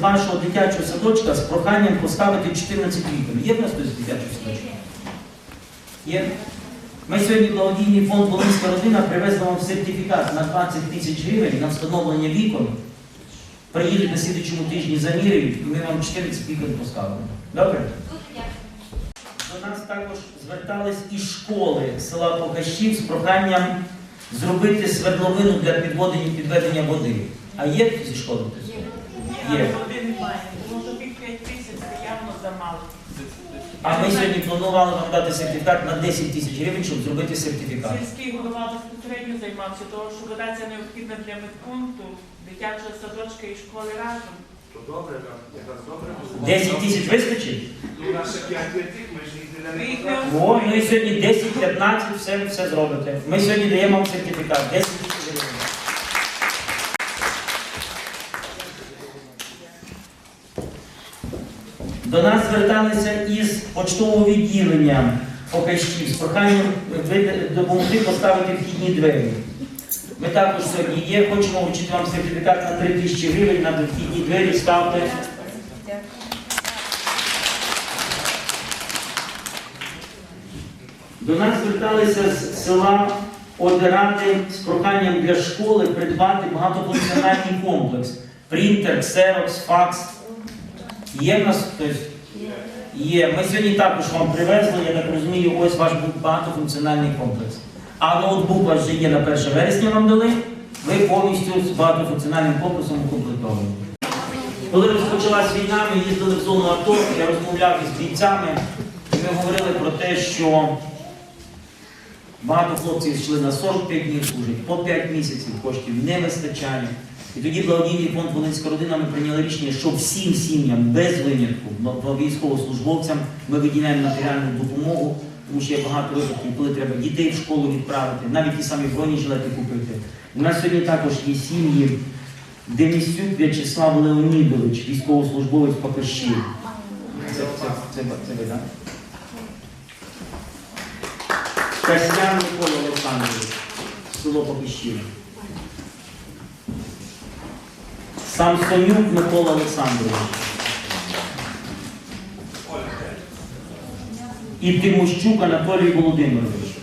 вашого дитячого садочка з проханням поставити 14 вікон. Є в нас хтось з дитячого садочка? Є? Ми сьогодні благодійний фонд Волинська родина привезли вам сертифікат на 20 тисяч гривень на встановлення вікон. Приїдуть на слідчому тижні замірюють, і ми вам 14 вікон поставимо. Добре? До нас також звертались і школи села Покащів з проханням зробити свердловину для підводення підведення води. А є зі школи? Є. Є. Один має, тому що тих 5 тисяч це явно замало. А ми сьогодні планували вам дати сертифікат на 10 тисяч гривень, щоб зробити сертифікат. Сільський голова безпосередньо займався, тому що вода ця необхідна для медпункту, дитячого садочка і школи разом. То добре, якраз добре. 10 тисяч вистачить? Ну, наше 5 летить, ми ж їздили не їх О, ну і сьогодні 10-15, все, все зробите. Ми сьогодні даємо вам сертифікат. 10 тисяч гривень. До нас зверталися із почтового відділення Покащів з проханням допомогти поставити вхідні двері. Ми також сьогодні є, хочемо вручити вам сертифікат на 3 тисячі гривень на вхідні двері ставте. До нас зверталися з села Одеради з проханням для школи придбати багатофункціональний комплекс. Принтер, ксерокс, факс. Є в нас хтось? Є. Ми сьогодні також вам привезли, я так розумію, ось ваш багатофункціональний комплекс. А ноутбук у вас вже є на 1 вересня вам дали. Ви повністю з багатофункціональним комплексом укомплектовані. Коли розпочалась війна, ми їздили в зону АТО, я розмовляв із бійцями, і ми говорили про те, що багато хлопців йшли на 45 днів служить, по 5 місяців коштів не вистачає. І тоді благодійний фонд Волинська родина ми прийняли рішення, що всім сім'ям без винятку, військовослужбовцям ми виділяємо матеріальну допомогу, тому що є багато випадків, коли треба дітей в школу відправити, навіть ті самі бронежилети купити. У нас сьогодні також є сім'ї, Денисюк В'ячеслав Леонідович, військовослужбовець Покащів. Це, це, це, це ви, так? Касьян Микола Олександрович, село Покищів. Самсонюк Микола Олександрович. І Тимощук Анатолій Володимирович.